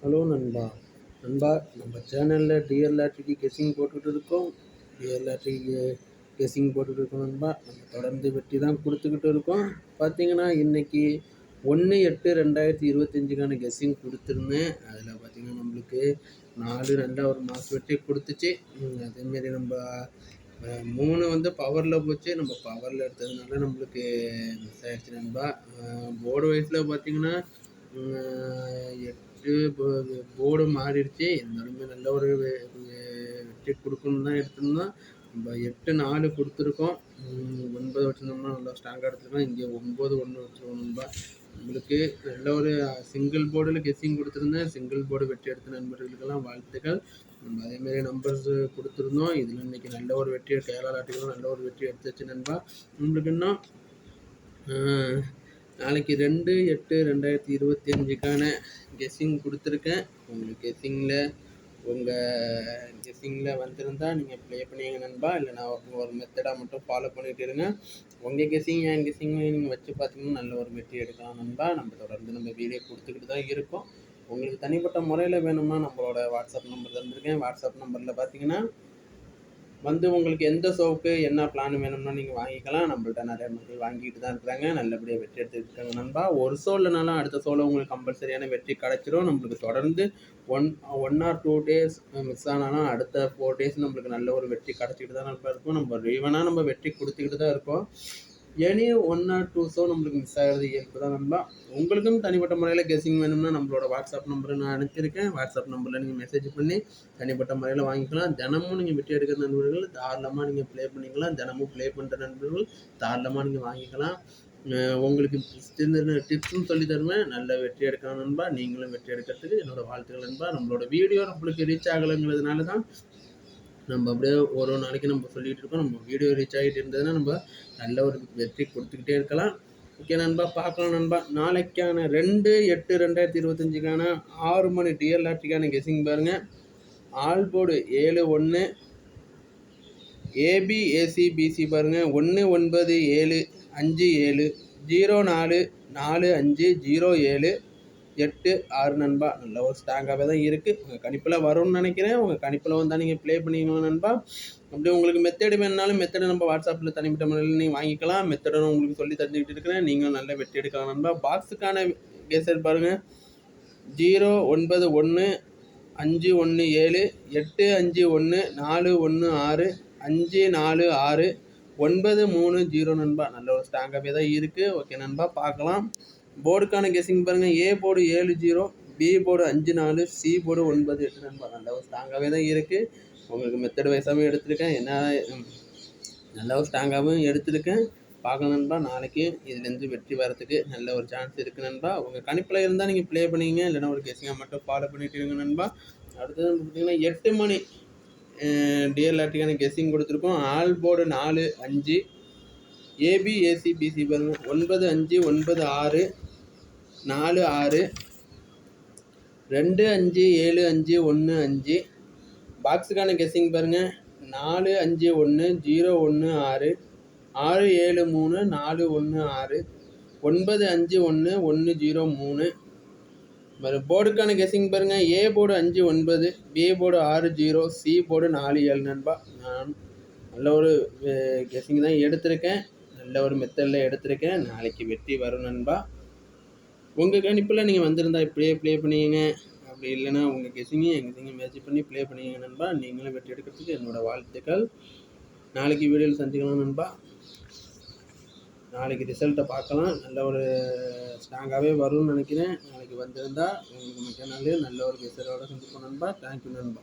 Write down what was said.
Hello நண்பா. நண்பா நம்ம சேனலில் டிஎல்ஆர்டிடி கெஸ்ஸிங் போட்டுக்கிட்டு இருக்கோம். டிஎல்ஆர்டிடி கெஸ்ஸிங் போட்டுக்கிட்டு இருக்கோம் நண்பா. நம்ம தொடர்ந்து வெற்றி தான் கொடுத்துக்கிட்டு இருக்கோம். பார்த்தீங்கன்னா இன்றைக்கி ஒன்று எட்டு ரெண்டாயிரத்தி இருபத்தஞ்சுக்கான கெஸ்ஸிங் கொடுத்துருந்தேன். அதில் பார்த்திங்கன்னா நம்மளுக்கு நாலு ரெண்டாக ஒரு மாதம் வெட்டி கொடுத்துச்சு. அதேமாரி நம்ம மூணு வந்து பவரில் போச்சு. நம்ம பவரில் எடுத்ததுனால நம்மளுக்கு மிஸ் ஆகிடுச்சு நண்பா. போர்டு வைஸில் பார்த்திங்கன்னா எட்டு போர்டு மாறிடுச்சு. இருந்தாலுமே நல்ல ஒரு வெற்றி கொடுக்கணுன்னு தான் எடுத்திருந்தோம். நம்ம எட்டு நாலு கொடுத்துருக்கோம். ஒன்பது வச்சுருந்தோம்னா நல்லா ஸ்ட்ராங்காக எடுத்துருக்கோம். இங்கே ஒம்பது ஒன்று வச்சுருக்கோம் நண்பா நம்மளுக்கு நல்ல ஒரு சிங்கிள் போர்டில் கெஸ்ஸிங் கொடுத்துருந்தேன். சிங்கிள் போர்டு வெற்றி எடுத்த நண்பர்களுக்கெல்லாம் வாழ்த்துக்கள். நம்ம அதேமாரி நம்பர்ஸ் கொடுத்துருந்தோம். இதில் இன்றைக்கி நல்ல ஒரு வெற்றி கேரளா நாட்டுக்கெல்லாம் நல்ல ஒரு வெற்றி எடுத்து வச்சு நண்பா. நம்மளுக்கு இன்னும் நாளைக்கு ரெண்டு எட்டு ரெண்டாயிரத்தி இருபத்தி அஞ்சுக்கான கெஸ்ஸிங் கொடுத்துருக்கேன். உங்களுக்கு கெஸ்ஸிங்கில் உங்கள் கெஸ்ஸிங்கில் வந்திருந்தால் நீங்கள் ப்ளே பண்ணிங்க நண்பா. இல்லை நான் ஒரு மெத்தடாக மட்டும் ஃபாலோ பண்ணிகிட்டு இருங்க. உங்கள் கெஸ்ஸிங் என் கெஸ்ஸிங் நீங்கள் வச்சு பார்த்தீங்கன்னா நல்ல ஒரு வெற்றி எடுக்கலாம் நண்பா. நம்ம தொடர்ந்து நம்ம வீடியோ கொடுத்துக்கிட்டு தான் இருக்கோம். உங்களுக்கு தனிப்பட்ட முறையில் வேணும்னா நம்மளோட வாட்ஸ்அப் நம்பர் தந்திருக்கேன். வாட்ஸ்அப் நம்பரில் பார்த்தீங்கன்னா வந்து உங்களுக்கு எந்த சோப்பு என்ன பிளான் வேணும்னா நீங்கள் வாங்கிக்கலாம். நம்மள்ட்ட நிறைய மக்கள் வாங்கிட்டு தான் இருக்கிறாங்க நல்லபடியாக வெற்றி எடுத்துருக்காங்க நண்பா. ஒரு ஷோ இல்லைனாலும் அடுத்த ஷோவில் உங்களுக்கு கம்பல்சரியான வெற்றி கிடச்சிரும். நம்மளுக்கு தொடர்ந்து one one or two days miss ஆனாலும் அடுத்த ஃபோர் டேஸ் நம்மளுக்கு நல்ல ஒரு வெற்றி கிடச்சிக்கிட்டு தான் நண்பா இருக்கும். நம்ம ஈவனாக நம்ம வெற்றி கொடுத்துக்கிட்டு தான் இருக்கோம். Any one or two show நம்மளுக்கு மிஸ் ஆகிறது இயல்பு தான். நண்பா உங்களுக்கும் தனிப்பட்ட முறையில் கெஸிங் வேணும்னா நம்மளோட வாட்ஸ்அப் நம்பரை நான் அனுப்பியிருக்கேன். வாட்ஸ்அப் நம்பரில் நீங்கள் மெசேஜ் பண்ணி தனிப்பட்ட முறையில் வாங்கிக்கலாம். தினமும் நீங்கள் வெட்டி எடுக்கிற நண்பர்கள் தாராளமாக நீங்கள் ப்ளே பண்ணிக்கலாம். தினமும் ப்ளே பண்ணுற நண்பர்கள் தாராளமாக நீங்கள் வாங்கிக்கலாம். உங்களுக்கு சின்ன டிப்ஸும் சொல்லி தருவேன். நல்ல வெற்றி எடுக்கணும் நண்பா நீங்களும் வெற்றி எடுக்கிறதுக்கு என்னோடய வாழ்த்துக்கள் நண்பா. நம்மளோட வீடியோ நம்மளுக்கு ரீச் ஆகலைங்கிறதுனால தான் நம்ம அப்படியே ஒரு ஒரு நாளைக்கு நம்ம சொல்லிகிட்டு இருக்கோம். நம்ம வீடியோ ரீச் ஆகிட்டு இருந்ததுன்னா நம்ம நல்ல ஒரு வெற்றி கொடுத்துக்கிட்டே இருக்கலாம். ஓகே நண்பா பார்க்கலாம் நண்பா. நாளைக்கான ரெண்டு எட்டு ரெண்டாயிரத்தி இருபத்தஞ்சுக்கான ஆறு மணி டிஎல்ஆர்டிக்கான கெஸிங் பாருங்கள் ஆல் போர்டு ஏழு ஒன்று ஏபி பிசி பாருங்கள் ஒன்று ஒன்பது ஏழு அஞ்சு ஏழு ஜீரோ நாலு நாலு அஞ்சு ஜீரோ ஏழு எட்டு ஆறு நண்பா. நல்ல ஒரு ஸ்ட்ராங்காகவே தான் இருக்குது உங்கள் கணிப்பில் வரும்னு நினைக்கிறேன். உங்கள் கணிப்பில் வந்தால் நீங்கள் ப்ளே பண்ணிக்கணும் நண்பா? அப்படி உங்களுக்கு மெத்தடு வேணுனாலும் மெத்தடை நம்ம வாட்ஸ்அப்பில் தனிப்பட்ட முறையில் நீங்கள் வாங்கிக்கலாம். மெத்தடை உங்களுக்கு சொல்லி தந்துக்கிட்டு இருக்கிறேன். நீங்களும் நல்ல வெட்டி எடுக்கலாம் நண்பா. பாக்ஸுக்கான கேசர் பாருங்கள் ஜீரோ ஒன்பது ஒன்று அஞ்சு ஒன்று ஏழு எட்டு அஞ்சு ஒன்று நாலு ஒன்று ஆறு அஞ்சு நாலு ஆறு ஒன்பது மூணு ஜீரோ நண்பா. நல்ல ஒரு ஸ்ட்ராங்காகவே தான் இருக்குது ஓகே நண்பா பார்க்கலாம். போர்டுக்கான கெஸிங் பாருங்கள் ஏ போர்டு ஏழு ஜீரோ பி போர்டு அஞ்சு நாலு சி போர்டு ஒன்பது. எட்டு நண்பா நல்ல ஒரு ஸ்ட்ராங்காகவே தான் இருக்குது உங்களுக்கு மெத்தட் வைஸாகவும் எடுத்திருக்கேன். என்ன நல்ல ஒரு ஸ்ட்ராங்காகவும் எடுத்திருக்கேன். பார்க்கணும் நண்பா. நாளைக்கு இதுலேருந்து வெற்றி வரத்துக்கு நல்ல ஒரு சான்ஸ் இருக்குது நண்பா. உங்கள் கணிப்பில் இருந்தால் நீங்கள் ப்ளே பண்ணிங்க இல்லைன்னா ஒரு கெஸிங்காக மட்டும் ஃபாலோ பண்ணிட்டு இருங்க நண்பா. அடுத்தது பார்த்தீங்கன்னா எட்டு மணி டிஎல்ஆர்டிக்கான கெஸ்ஸிங் கொடுத்துருக்கோம். ஆல் போர்டு நாலு அஞ்சு. ஏபி பிசி பாருங்கள் ஒன்பது அஞ்சு ஒன்பது ஆறு. நாலு ஆறு ரெண்டு அஞ்சு ஏழு அஞ்சு ஒன்று அஞ்சு. பாக்ஸுக்கான கெஸ்ஸிங் பாருங்கள் நாலு அஞ்சு ஒன்று ஜீரோ ஒன்று ஆறு ஆறு ஏழு மூணு நாலு ஒன்று ஆறு ஒன்பது அஞ்சு ஒன்று ஒன்று ஜீரோ மூணு. போர்டுக்கான கெஸ்ஸிங் பாருங்கள் ஏ போர்டு அஞ்சு ஒன்பது பி போர்டு ஆறு ஜீரோ சி போர்டு நாலு ஏழு நண்பா. நான் நல்ல ஒரு கெஸ்ஸிங் தான் எடுத்திருக்கேன். நல்ல ஒரு மெத்தடில் எடுத்திருக்கேன். நாளைக்கு வெற்றி வரும் நண்பா. உங்கள் கணிப்பில் நீங்கள் வந்திருந்தா இப்படியே ப்ளே பண்ணிங்க அப்படி இல்லைன்னா உங்கள் கெசிங்க எங்கள் கெஸிங்கும் மேட்ச் பண்ணி ப்ளே பண்ணிங்க நண்பா. நீங்களும் வெற்றி எடுக்கிறதுக்கு என்னோடய வாழ்த்துக்கள். நாளைக்கு வீடியோவில் சந்திக்கலாம் நண்பா. நாளைக்கு ரிசல்ட்டை பார்க்கலாம். நல்ல ஒரு ஸ்ட்ராங்காகவே வரும்னு நினைக்கிறேன். நாளைக்கு வந்திருந்தால் உங்களுக்கு மிக நல்ல நல்ல ஒரு ரிசல்ட்டோட சந்திப்போம் நண்பா. தேங்க்யூ நண்பா.